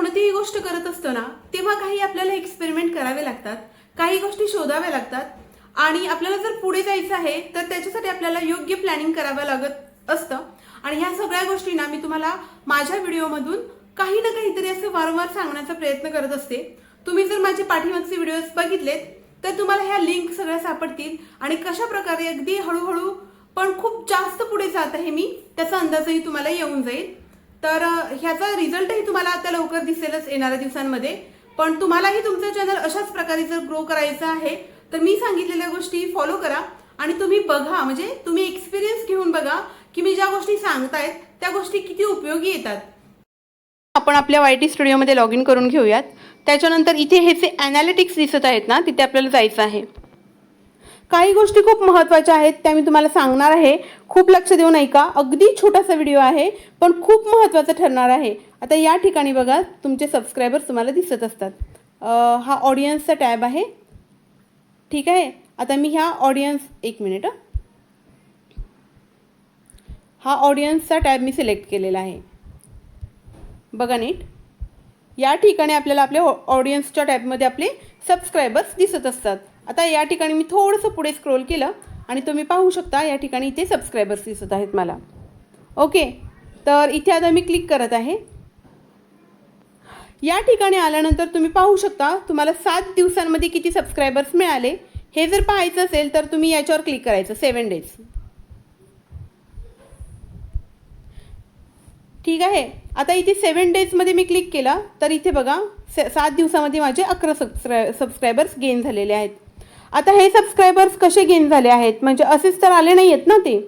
कोणतीही गोष्ट करत असतो ना तेव्हा काही आपल्याला एक्सपेरिमेंट करावे लागतात काही गोष्टी शोधाव्या लागतात. आणि आपल्याला जर पुढे जायचं आहे तर त्याच्यासाठी आपल्याला योग्य प्लॅनिंग करावं लागत असतं. आणि ह्या सगळ्या गोष्टी ना मी तुम्हाला माझ्या व्हिडिओमधून काही ना काहीतरी असं वारंवार सांगण्याचा प्रयत्न करत असते. तुम्ही जर माझे पाठीमागचे व्हिडिओज बघितलेत तर तुम्हाला ह्या लिंक सगळ्या सापडतील. आणि कशा प्रकारे अगदी हळूहळू पण खूप जास्त पुढे जात आहे मी त्याचा अंदाजही तुम्हाला येऊन जाईल. तर ह्याचा रिझल्टही तुम्हाला आता लवकर दिसेलच येणाऱ्या दिवसांमध्ये. पण तुम्हालाही तुमचं चॅनल अशाच प्रकारे जर ग्रो करायचं आहे तर मी सांगितलेल्या गोष्टी फॉलो करा आणि तुम्ही बघा म्हणजे तुम्ही एक्सपिरियन्स घेऊन बघा की मी ज्या गोष्टी सांगतायत त्या गोष्टी किती उपयोगी येतात. आपण आपल्या वाय टी स्टुडिओमध्ये लॉग इन करून घेऊयात. त्याच्यानंतर इथे हे जे ॲनालिटिक्स दिसत आहेत ना तिथे आपल्याला जायचं आहे. काही गोष्टी खूप महत्त्वाच्या आहेत त्या मी तुम्हाला सांगणार आहे. खूप लक्ष देऊन ऐका. अगदी छोटासा व्हिडिओ आहे पण खूप महत्त्वाचा ठरणार आहे. आता या ठिकाणी बघा तुमचे सबस्क्रायबर्स तुम्हाला दिसत असतात. हा ऑडियन्सचा टॅब आहे. ठीक आहे? आता मी ह्या ऑडियन्स एक मिनिट हा. ऑडियन्सचा टॅब मी सिलेक्ट केलेला आहे. बघा नीट. या ठिकाणी आपल्याला आपल्या ऑडियन्सच्या टॅबमध्ये आपले सबस्क्रायबर्स दिसत असतात. आता या ठिकाणी मी थोडंसं पुढे स्क्रोल केलं आणि तुम्ही पाहू शकता या ठिकाणी इथे सबस्क्रायबर्स दिसत आहेत मला. ओके तर इथे आता मी क्लिक करत आहे. या ठिकाणी आल्यानंतर तुम्ही पाहू शकता तुम्हाला सात दिवसांमध्ये किती सबस्क्रायबर्स मिळाले. हे जर पाहायचं असेल तर तुम्ही याच्यावर क्लिक करायचं सेवन डेज ठीक आहे? आता इथे सेवन डेजमध्ये मी क्लिक केला तर इथे बघा से सात दिवसामध्ये माझे अकरा सबस्क्राय सबस्क्रायबर्स गेन झालेले आहेत. आता हे सबस्क्रायबर्स कसे गेन झाले आहेत? म्हणजे असेच तर आले नाही आहेत ना ते?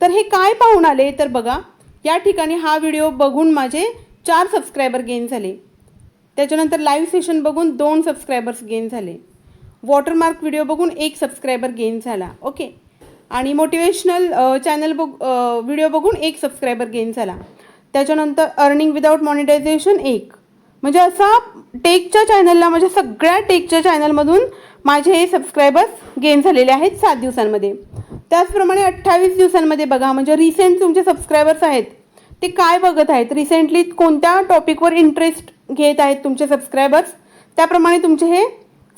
तर हे काय पाहून आले? तर बघा या ठिकाणी हा व्हिडिओ बघून माझे चार सबस्क्रायबर गेन झाले. त्याच्यानंतर लाईव्ह सेशन बघून दोन सबस्क्रायबर्स गेन झाले. वॉटरमार्क व्हिडिओ बघून एक सबस्क्रायबर गेन झाला. ओके आणि मोटिवेशनल चॅनल बघ व्हिडिओ बघून एक सबस्क्रायबर गेन झाला. त्याच्यानंतर अर्निंग विदाऊट मॉनिटायझेशन एक. म्हणजे असा टेकच्या चॅनलला म्हणजे सगळ्या टेकच्या चॅनलमधून माझे हे सबस्क्रायबर्स गेन झालेले आहेत सात दिवसांमध्ये. त्याचप्रमाणे अठ्ठावीस दिवसांमध्ये बघा म्हणजे रिसेंट तुमचे सबस्क्रायबर्स आहेत ते काय बघत आहेत? रिसेंटली कोणत्या टॉपिकवर इंटरेस्ट घेत आहेत तुमचे सबस्क्रायबर्स त्याप्रमाणे तुमचे हे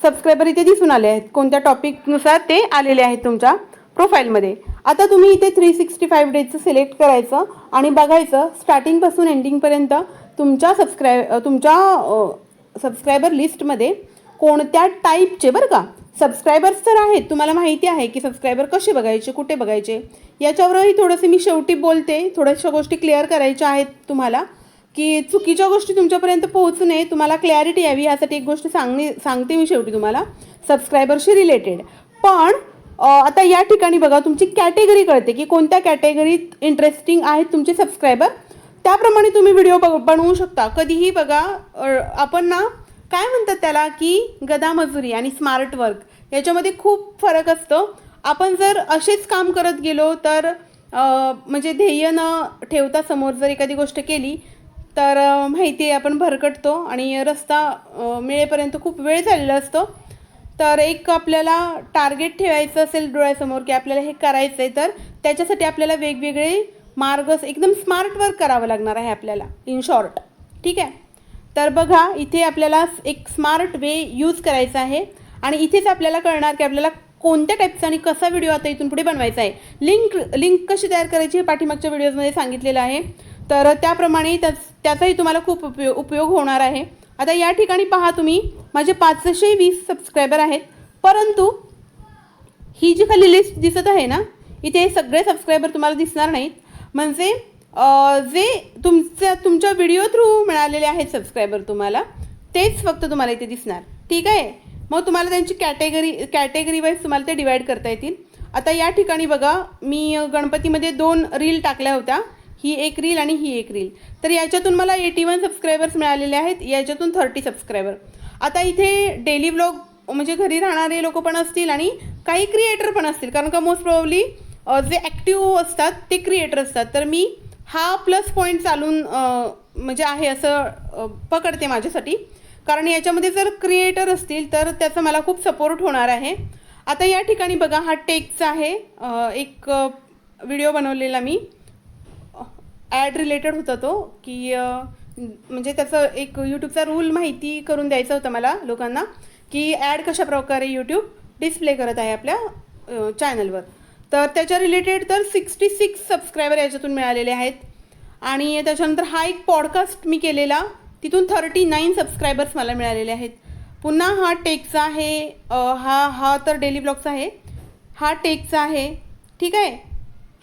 सबस्क्रायबर इथे दिसून आले आहेत. कोणत्या टॉपिकनुसार ते आलेले आहेत तुमच्या प्रोफाईलमध्ये आता तुम्ही इथे थ्री सिक्स्टी फाईव्ह डेजचं सिलेक्ट करायचं आणि बघायचं स्टार्टिंगपासून एंडिंगपर्यंत तुमच्या सबस्क्राय तुमच्या सबस्क्रायबर लिस्टमध्ये कोणत्या टाईपचे बरं का? सबस्क्रायबर्स तर आहेत. तुम्हाला माहिती आहे की सबस्क्रायबर कसे बघायचे कुठे बघायचे? याच्यावरही थोडंसं मी शेवटी बोलते. थोड्याशा गोष्टी क्लिअर करायच्या आहेत तुम्हाला की चुकीच्या गोष्टी तुमच्यापर्यंत पोहोचू नये. तुम्हाला क्लॅरिटी यावी यासाठी एक गोष्ट सांगणे सांगते मी शेवटी तुम्हाला. सबस्क्रायबरशी रिलेटेड पण आता या ठिकाणी बघा तुमची कॅटेगरी कळते की कोणत्या कॅटेगरीत इंटरेस्टिंग आहेत तुमचे सबस्क्रायबर त्याप्रमाणे तुम्ही व्हिडिओ बघ बनवू शकता. कधीही बघा आपण ना काय म्हणतात त्याला की गदा मजुरी आणि स्मार्ट वर्क याच्यामध्ये खूप फरक असतो. आपण जर असेच काम करत गेलो तर म्हणजे ध्येय न ठेवता समोर जर एखादी गोष्ट केली तर माहिती आहे आपण भरकटतो आणि रस्ता मिळेपर्यंत खूप वेळ झालेला असतो. तर एक आपल्याला टार्गेट ठेवायचं असेल डोळ्यासमोर की आपल्याला हे करायचं आहे तर त्याच्यासाठी आपल्याला वेगवेगळे मार्ग एकदम स्मार्ट वर्क करावं लागणार आहे आपल्याला इन शॉर्ट ठीक आहे? तर बघा इथे आपल्याला एक स्मार्ट वे यूज करायचा आहे. आणि इथेच आपल्याला कळणार की आपल्याला कोणत्या टाईपचा आणि कसा व्हिडिओ आता इथून पुढे बनवायचा आहे. लिंक लिंक कशी तयार करायची हे पाठीमागच्या व्हिडिओजमध्ये सांगितलेलं आहे. तर त्याप्रमाणे त्याच त्याचाही तुम्हाला खूप उपयोग उपयोग होणार आहे. आता या ठिकाणी पहा तुम्ही माझे पाचशे वीस सबस्क्रायबर आहेत. परंतु ही जी खाली लिस्ट दिसत आहे ना इथे सगळे सबस्क्रायबर तुम्हाला दिसणार नाहीत. म्हणजे जे तुमच्या तुमच्या व्हिडिओ थ्रू मिळालेले आहेत सबस्क्रायबर तुम्हाला तेच फक्त तुम्हाला इथे दिसणार. ठीक आहे? मग तुम्हाला त्यांची कॅटेगरी कॅटेगरी वाईज तुम्हाला ते डिवाईड करता येतील. आता या ठिकाणी बघा मी गणपतीमध्ये दोन रील टाकल्या होत्या. ही एक रील आणि ही एक रील तर याच्यातून मला एटी वन सबस्क्रायबर्स मिळालेले आहेत. याच्यातून थर्टी सबस्क्रायबर आता इथे डेली ब्लॉग म्हणजे घरी राहणारे लोक पण असतील आणि काही क्रिएटर पण असतील. कारण का मोस्ट प्रॉब्ली जे ॲक्टिव्ह असतात ते क्रिएटर असतात. तर मी हा प्लस पॉईंट चालून म्हणजे आहे असं पकडते माझ्यासाठी. कारण याच्यामध्ये जर क्रिएटर असतील तर त्याचा मला खूप सपोर्ट होणार आहे. आता या ठिकाणी बघा हा टेकचा आहे. एक व्हिडिओ बनवलेला मी. ॲड रिलेटेड होता तो की म्हणजे त्याचं एक यूट्यूबचा रूल माहिती करून द्यायचा होता मला लोकांना की ॲड कशा प्रकारे यूट्यूब डिस्प्ले करत आहे आपल्या चॅनलवर तर त्याच्या रिलेटेड तर सिक्स्टी सिक्स सबस्क्रायबर याच्यातून मिळालेले आहेत. आणि त्याच्यानंतर हा एक पॉडकास्ट मी केलेला तिथून थर्टी नाईन सबस्क्रायबर्स मला मिळालेले आहेत. पुन्हा हा टेकचा आहे हा हा तर डेली ब्लॉगचा आहे हा टेकचा आहे ठीक आहे?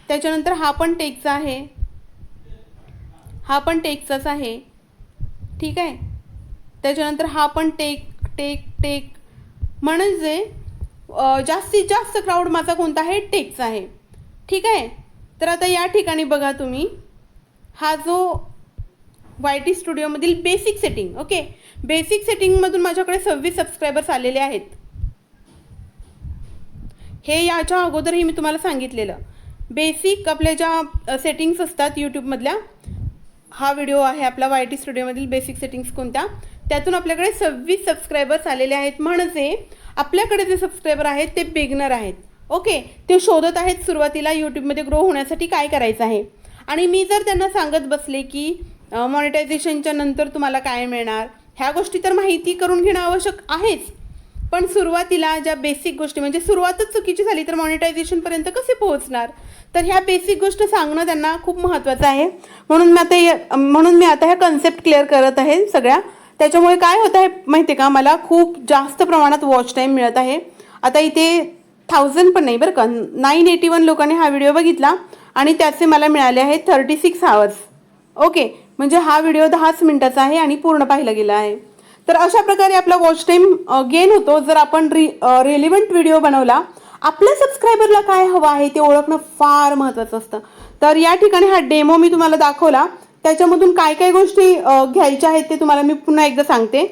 त्याच्यानंतर हा पण टेकचा आहे. हा पण टेकचाच आहे. ठीक आहे? त्याच्यानंतर हा पण टेक टेक टेक म्हणजे जास्तीत जास्त क्राऊड माझा कोणता आहे? टेकचा आहे. ठीक आहे? तर आता या ठिकाणी बघा तुम्ही. हा जो वाय टी स्टुडिओमधील बेसिक सेटिंग ओके बेसिक सेटिंगमधून माझ्याकडे सव्वीस सबस्क्रायबर्स आलेले आहेत. हे याच्या अगोदरही मी तुम्हाला सांगितलेलं. बेसिक आपल्या ज्या सेटिंग्स असतात यूट्यूबमधल्या हा व्हिडिओ आहे आपला वाय टी स्टुडिओमधील बेसिक सेटिंग्स कोणत्या त्यातून आपल्याकडे सव्वीस सबस्क्रायबर्स आलेले आहेत. म्हणजे आपल्याकडे जे सबस्क्रायबर आहेत ते बिगनर आहेत. ओके ते शोधत आहेत सुरुवातीला यूट्यूबमध्ये ग्रो होण्यासाठी काय करायचं आहे. आणि मी जर त्यांना सांगत बसले की मॉनिटायझेशनच्या नंतर तुम्हाला काय मिळणार? ह्या गोष्टी तर माहिती करून घेणं आवश्यक आहेच. पण सुरुवातीला ज्या बेसिक गोष्टी म्हणजे सुरुवातच चुकीची झाली तर मॉनिटायझेशनपर्यंत कसे पोहोचणार? तर ह्या बेसिक गोष्ट सांगणं त्यांना खूप महत्त्वाचं आहे. म्हणून मी आता या- म्हणून मी आता ह्या कन्सेप्ट क्लिअर करत आहे सगळ्या. त्याच्यामुळे काय होत आहे माहिती आहे का? मला खूप जास्त प्रमाणात वॉच टाईम मिळत आहे. आता इथे थाउजंड पण नाही बरं का? नाईन एटी वन लोकांनी हा व्हिडिओ बघितला आणि त्याचे मला मिळाले आहेत थर्टी सिक्स आवर्स ओके म्हणजे हा व्हिडिओ दहाच मिनटाचा आहे आणि पूर्ण पाहिला गेला आहे. तर अशा प्रकारे आपला वॉच टाईम गेन होतो. जर आपण रि रेलिव्हंट व्हिडिओ बनवला आपल्या सबस्क्रायबरला काय हवं आहे ते ओळखणं फार महत्त्वाचं असतं. तर या ठिकाणी हा डेमो मी तुम्हाला दाखवला. त्याच्यामधून काय काय गोष्टी घ्यायच्या आहेत ते तुम्हाला मी पुन्हा एकदा सांगते.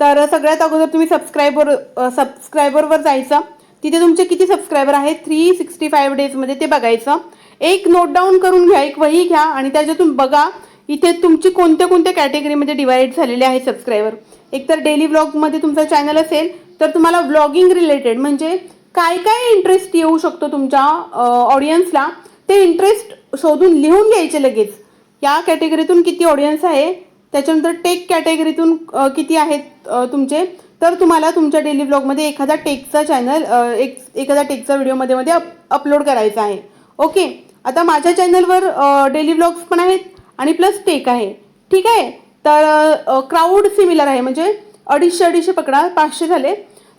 तर सगळ्यात अगोदर तुम्ही सबस्क्रायबर सबस्क्रायबरवर जायचं. तिथे तुमचे किती सबस्क्रायबर आहेत? थ्री सिक्स्टी फाईव्ह डेजमध्ये ते बघायचं. एक नोट डाऊन करून घ्या एक वही घ्या आणि त्याच्यातून बघा इथे तुमची कोणत्या कोणत्या कॅटेगरीमध्ये डिवाईड झालेले आहेत सबस्क्रायबर एकतर डेली व्लॉगमध्ये तुमचा चॅनल असेल तर तुम्हाला व्लॉगिंग रिलेटेड म्हणजे काय काय इंटरेस्ट येऊ शकतो तुमच्या ऑडियन्सला ते इंटरेस्ट शोधून लिहून घ्यायचे लगेच. या कॅटेगरीतून किती ऑडियन्स आहे त्याच्यानंतर टेक कॅटेगरीतून किती आहेत तुमचे तर तुम्हाला तुमच्या डेली ब्लॉगमध्ये एखादा टेकचा चॅनल एक एखादा टेकचा व्हिडिओमध्ये मध्ये अप अपलोड करायचा आहे. ओके आता माझ्या चॅनलवर डेली ब्लॉग्स पण आहेत आणि प्लस टेक आहे. ठीक आहे? तर क्राऊड सिमिलर आहे. म्हणजे अडीचशे अडीचशे पकडा पाचशे झाले.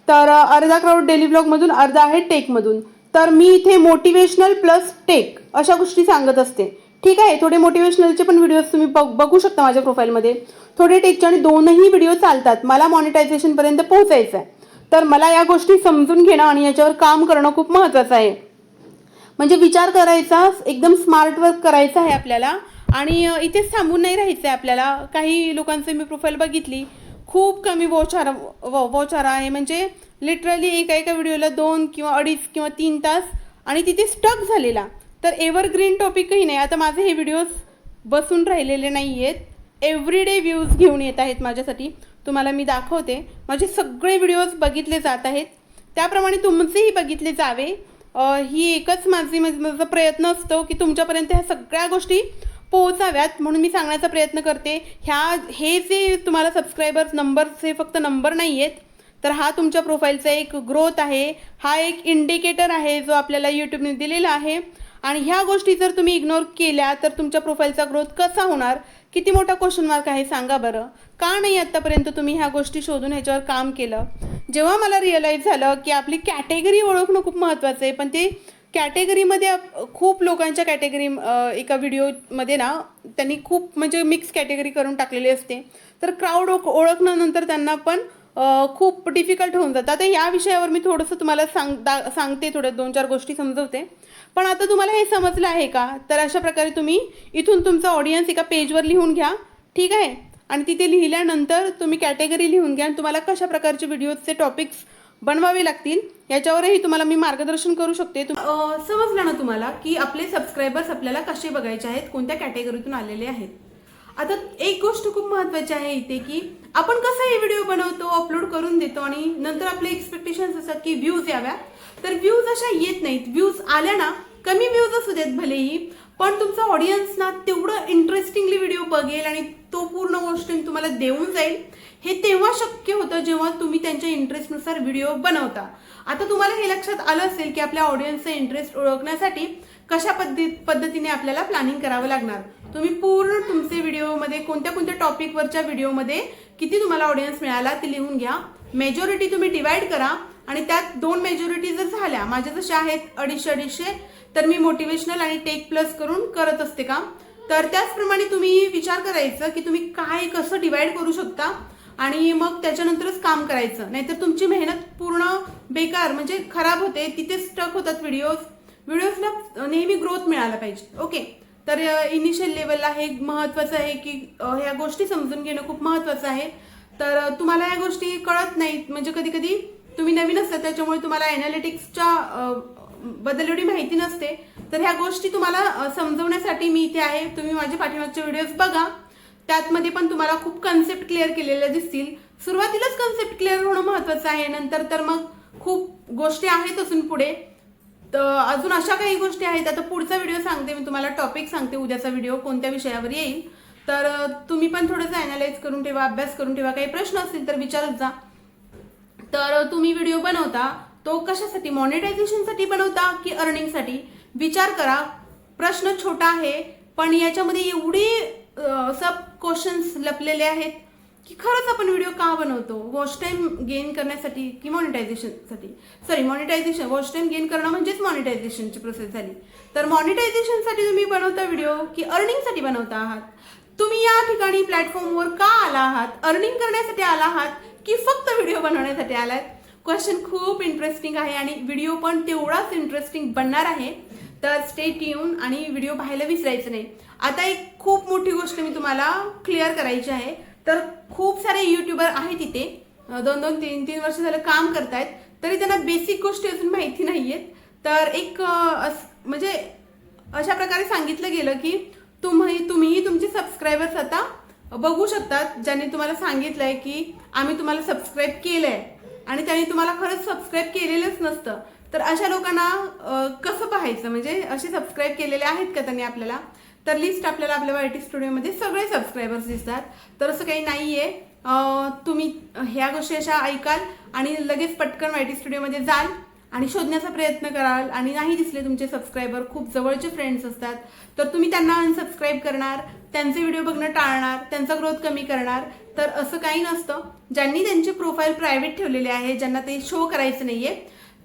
तर अर्धा क्राऊड डेली ब्लॉगमधून अर्धा आहे टेकमधून तर मी इथे मोटिवेशनल प्लस टेक अशा गोष्टी सांगत असते. ठीक आहे? थोडे मोटिवेशनलचे पण व्हिडिओज तुम्ही बघ बघू शकता माझ्या प्रोफाईलमध्ये थोडे टेकचे आणि दोनही व्हिडिओ चालतात. मला मॉनिटायझेशनपर्यंत पोहोचायचं आहे. तर मला या गोष्टी समजून घेणं आणि याच्यावर काम करणं खूप महत्त्वाचं आहे. म्हणजे विचार करायचा एकदम स्मार्ट वर्क करायचं आहे आपल्याला. आणि इथेच थांबून नाही राहायचं आहे आपल्याला. काही लोकांचे मी प्रोफाईल बघितली. खूप कमी वोचारा व वोचारा आहे. म्हणजे लिटरली एका एका व्हिडिओला दोन किंवा अडीच किंवा तीन तास आणि तिथे स्टक झालेला. तर एव्हरग्रीन टॉपिकही नाही. आता माझे हे व्हिडिओज बसून राहिलेले नाही आहेत एव्हरीडे व्ह्यूज घेऊन येत आहेत माझ्यासाठी. तुम्हाला मी दाखवते. माझे सगळे व्हिडिओज बघितले जात आहेत. त्याप्रमाणे तुमचेही बघितले जावे. ही एकच माझी माझा प्रयत्न असतो की तुमच्यापर्यंत ह्या सगळ्या गोष्टी पोहोचाव्यात म्हणून मी सांगण्याचा प्रयत्न करते. ह्या हे जे तुम्हाला सबस्क्रायबर्स नंबर्स हे फक्त नंबर नाही आहेत तर हा तुमच्या प्रोफाईलचा एक ग्रोथ आहे. हा एक इंडिकेटर आहे जो आपल्याला यूट्यूबने दिलेला आहे. आणि ह्या गोष्टी जर तुम्ही इग्नोर केल्या तर तुमच्या प्रोफाईलचा ग्रोथ कसा होणार? किती मोठा क्वेश्चन मार्क आहे सांगा बरं. का नाही आत्तापर्यंत तुम्ही ह्या गोष्टी शोधून ह्याच्यावर काम केलं? जेव्हा मला रिअलाईज झालं की आपली कॅटेगरी ओळखणं खूप महत्त्वाचं आहे पण ते कॅटेगरीमध्ये खूप लोकांच्या कॅटेगरी एका व्हिडिओमध्ये ना त्यांनी खूप म्हणजे मिक्स कॅटेगरी करून टाकलेली असते. तर क्राऊड ओळखणं नंतर त्यांना पण खूप डिफिकल्ट होऊन जातं. आता या विषयावर मी थोडंसं तुम्हाला सांग दा सांगते थोड्या दोन चार गोष्टी समजवते. पण आता तुम्हाला हे समजलं आहे का? तर अशा प्रकारे तुम्ही इथून तुमचा ऑडियन्स एका पेजवर लिहून घ्या. ठीक आहे? आणि तिथे लिहिल्यानंतर तुम्ही कॅटेगरी लिहून घ्या आणि तुम्हाला कशा प्रकारचे व्हिडिओजचे टॉपिक्स बनवावे लागतील. याच्यावरही तुम्हाला मी मार्गदर्शन करू शकते. समजलं ना तुम्हाला की आपले सबस्क्रायबर्स आपल्याला कसे बघायचे आहेत कोणत्या कॅटेगरीतून आलेले आहेत? आता एक गोष्ट खूप महत्वाची आहे इथे की आपण कसं हे व्हिडिओ बनवतो अपलोड करून देतो आणि नंतर आपले एक्सपेक्टेशन्स असतात की व्ह्यूज याव्या तर व्ह्यूज अशा येत नाहीत. व्ह्यूज आल्या ना कमी व्ह्यूज असू देत भलेही. पण तुमचा ऑडियन्स ना तेवढं इंटरेस्टिंगली व्हिडिओ बघेल आणि तो पूर्ण गोष्ट तुम्हाला देऊन जाईल. हे तेव्हा शक्य होतं जेव्हा तुम्ही त्यांच्या इंटरेस्टनुसार व्हिडिओ बनवता. आता तुम्हाला हे लक्षात आलं असेल की आपल्या ऑडियन्सचा इंटरेस्ट ओळखण्यासाठी कशा पद्धती पद्धतीने आपल्याला प्लॅनिंग करावं लागणार. तुम्ही पूर्ण तुमचे व्हिडिओमध्ये कोणत्या कोणत्या टॉपिकवरच्या व्हिडिओमध्ये किती तुम्हाला ऑडियन्स मिळाला ते लिहून घ्या. मेजॉरिटी तुम्ही डिवाइड करा आणि त्यात दोन मेजॉरिटी जर झाल्या माझ्या जशा आहेत अडीचशे अडीचशे तर मी मोटिवेशनल आणि टेक प्लस करून करत असते काम तर त्याचप्रमाणे तुम्ही विचार करायचं की तुम्ही काय कसं डिवाइड करू शकता आणि मग त्याच्यानंतरच काम करायचं. नाहीतर तुमची मेहनत पूर्ण बेकार म्हणजे खराब होते तिथे स्टक होतात व्हिडिओज व्हिडिओजला नेहमी ग्रोथ मिळाला पाहिजे. ओके तर इनिशियल लेवलला हे महत्वाचं आहे की ह्या गोष्टी समजून घेणं खूप महत्वाचं आहे. तर तुम्हाला या गोष्टी कळत नाहीत. म्हणजे कधी कधी तुम्ही नवीन असता त्याच्यामुळे तुम्हाला अनालिटिक्सच्या बद्दल एवढी माहिती नसते. तर ह्या गोष्टी तुम्हाला समजवण्यासाठी मी इथे आहे. तुम्ही माझे पाठीमागचे व्हिडिओज बघा. त्यातमध्ये पण तुम्हाला खूप कन्सेप्ट क्लिअर केलेल्या दिसतील. सुरुवातीलाच कन्सेप्ट क्लिअर होणं महत्वाचं आहे. नंतर तर मग खूप गोष्टी आहेत अजून पुढे. तर अजून अशा काही गोष्टी आहेत. आता पुढचा व्हिडिओ सांगते मी तुम्हाला. टॉपिक सांगते. उद्याचा व्हिडिओ कोणत्या विषयावर येईल. तर तुम्ही पण थोडंसं अनालाइज करून ठेवा अभ्यास करून ठेवा. काही प्रश्न असतील तर विचारत जा. तर तुम्ही व्हिडिओ बनवता. तो कशासाठी मॉनिटायझेशनसाठी बनवता की अर्निंगसाठी विचार करा. प्रश्न छोटा आहे पण याच्यामध्ये एवढे सब क्वेश्चन्स लपलेले आहेत की खरंच आपण व्हिडिओ का बनवतो? वॉच टाईम गेन करण्यासाठी की मॉनिटायझेशनसाठी sorry monetization watch time gain करणं म्हणजेच मॉनिटायझेशनची प्रोसेस झाली. तर मॉनिटायझेशनसाठी तुम्ही बनवता व्हिडिओ की अर्निंगसाठी बनवता आहात? तुम्ही या ठिकाणी प्लॅटफॉर्मवर का आला आहात? अर्निंग करण्यासाठी आला आहात की फक्त व्हिडिओ बनवण्यासाठी आलात क्वेश्चन खूप इंटरेस्टिंग आहे आणि व्हिडिओ पण तेवढाच इंटरेस्टिंग बनणार आहे. तर स्टेट येऊन आणि व्हिडिओ पाहायला विसरायचं नाही. आता एक खूप मोठी गोष्ट मी तुम्हाला क्लिअर करायची आहे. तर खूप सारे युट्यूबर आहेत इथे दोन दोन तीन तीन वर्ष झालं काम करतायत. तरी त्यांना बेसिक गोष्टी अजून माहिती नाहीयेत. तर एक म्हणजे अशा प्रकारे सांगितलं गेलं की तुम्ही तुम्हीही तुमचे सबस्क्रायबर्स आता बघू शकतात. ज्यांनी तुम्हाला सांगितलंय की आम्ही तुम्हाला सबस्क्राईब केलंय. आणि त्यांनी तुम्हाला खरंच सबस्क्राईब केलेलंच नसतं. तर अशा लोकांना कसं पाहायचं? म्हणजे असे सबस्क्राईब केलेले आहेत का त्यांनी आपल्याला? तर लिस्ट आपल्याला आपल्या वायटी स्टुडिओमध्ये सगळे सबस्क्रायबर्स दिसतात. तर असं काही नाही आहे तुम्ही ह्या गोष्टी अशा ऐकाल आणि लगेच पटकन वायटी स्टुडिओमध्ये जाल आणि शोधण्याचा प्रयत्न कराल. आणि नाही दिसले तुमचे सबस्क्रायबर खूप जवळचे फ्रेंड्स असतात. तर तुम्ही त्यांना अनसबस्क्राईब करणार त्यांचे व्हिडिओ बघणं टाळणार त्यांचा ग्रोथ कमी करणार. तर असं काही नसतं. ज्यांनी त्यांचे प्रोफाईल प्रायव्हेट ठेवलेले आहे ज्यांना ते शो करायचं नाहीये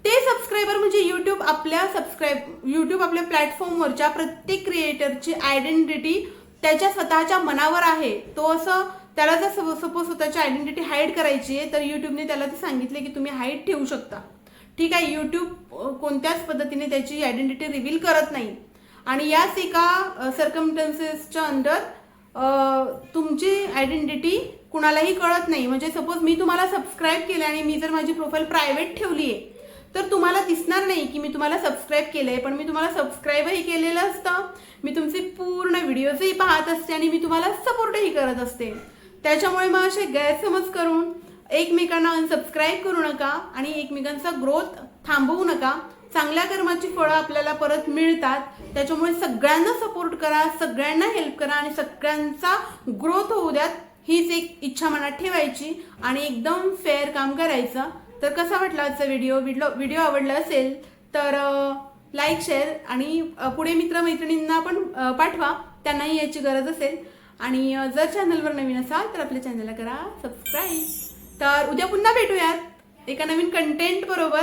ते सबस्क्रायबर म्हणजे युट्यूब आपल्या सबस्क्राईब युट्यूब आपल्या प्लॅटफॉर्मवरच्या प्रत्येक क्रिएटरची आयडेंटिटी त्याच्या स्वतःच्या मनावर आहे. तो असं त्याला जर सपोज स्वतःची आयडेंटिटी हाईड करायची आहे तर युट्यूबने त्याला ते सांगितले की तुम्ही हाईड ठेवू शकता. ठीक आहे युट्यूब कोणत्याच पद्धतीने त्याची आयडेंटिटी रिव्हील करत नाही. आणि याच एका सर्कमटन्सेसच्या अंडर तुमची आयडेंटिटी कुणालाही कळत नाही. म्हणजे सपोज मी तुम्हाला सबस्क्राईब केलं आणि मी जर माझी प्रोफाईल प्रायव्हेट ठेवली आहे तर तुम्हाला दिसणार नाही की मी तुम्हाला सबस्क्राईब आहे पण मी तुम्हाला सबस्क्राईबही केलेलं असतं. मी तुमचे पूर्ण व्हिडिओजही पाहत असते आणि मी तुम्हाला सपोर्टही करत असते. त्याच्यामुळे मग असे गैरसमज करून एकमेकांना अनसबस्क्राईब करू नका आणि एकमेकांचा ग्रोथ थांबवू नका. चांगल्या कर्माची फळं आपल्याला परत मिळतात. त्याच्यामुळे सगळ्यांना सपोर्ट करा सगळ्यांना हेल्प करा आणि सगळ्यांचा ग्रोथ होऊ द्यात हीच एक इच्छा मनात ठेवायची आणि एकदम फेअर काम करायचं. तर कसा वाटला आजचा व्हिडिओ व्हिडिओ व्हिडिओ आवडला असेल तर लाईक शेअर आणि पुढे मित्रमैत्रिणींना पण पाठवा. त्यांनाही याची गरज असेल. आणि जर चॅनलवर नवीन असाल तर आपल्या चॅनलला करा सबस्क्राईब तर उद्या पुन्हा भेटूयात एका नवीन कंटेंट बरोबर.